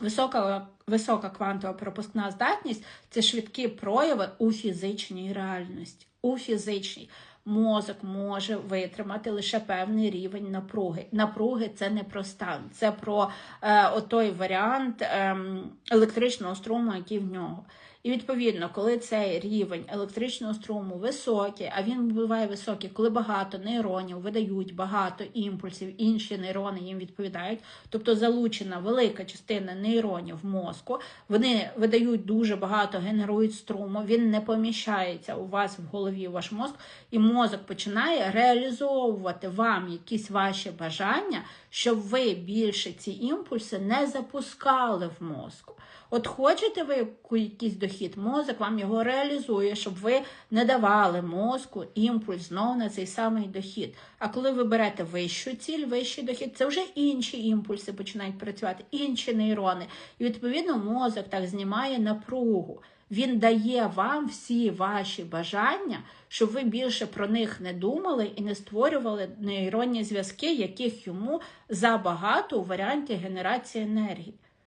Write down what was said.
Висока, висока квантова пропускна здатність це швидкі прояви у фізичній реальності. У фізичній мозок може витримати лише певний рівень напруги. Напруги це не про стан, це про е, отой варіант е, електричного струму, який в нього. І відповідно, коли цей рівень електричного струму високий, а він буває високий, коли багато нейронів видають багато імпульсів, інші нейрони їм відповідають, тобто залучена велика частина нейронів мозку, вони видають дуже багато, генерують струму, він не поміщається у вас в голові, ваш мозк, і мозок починає реалізовувати вам якісь ваші бажання, щоб ви більше ці імпульси не запускали в мозку. От хочете ви якийсь дохід, мозок вам його реалізує, щоб ви не давали мозку імпульс знову на цей самий дохід. А коли ви берете вищу ціль, вищий дохід, це вже інші імпульси починають працювати, інші нейрони. І відповідно мозок так знімає напругу. Він дає вам всі ваші бажання, щоб ви більше про них не думали і не створювали нейронні зв'язки, яких йому забагато у варіанті генерації енергії.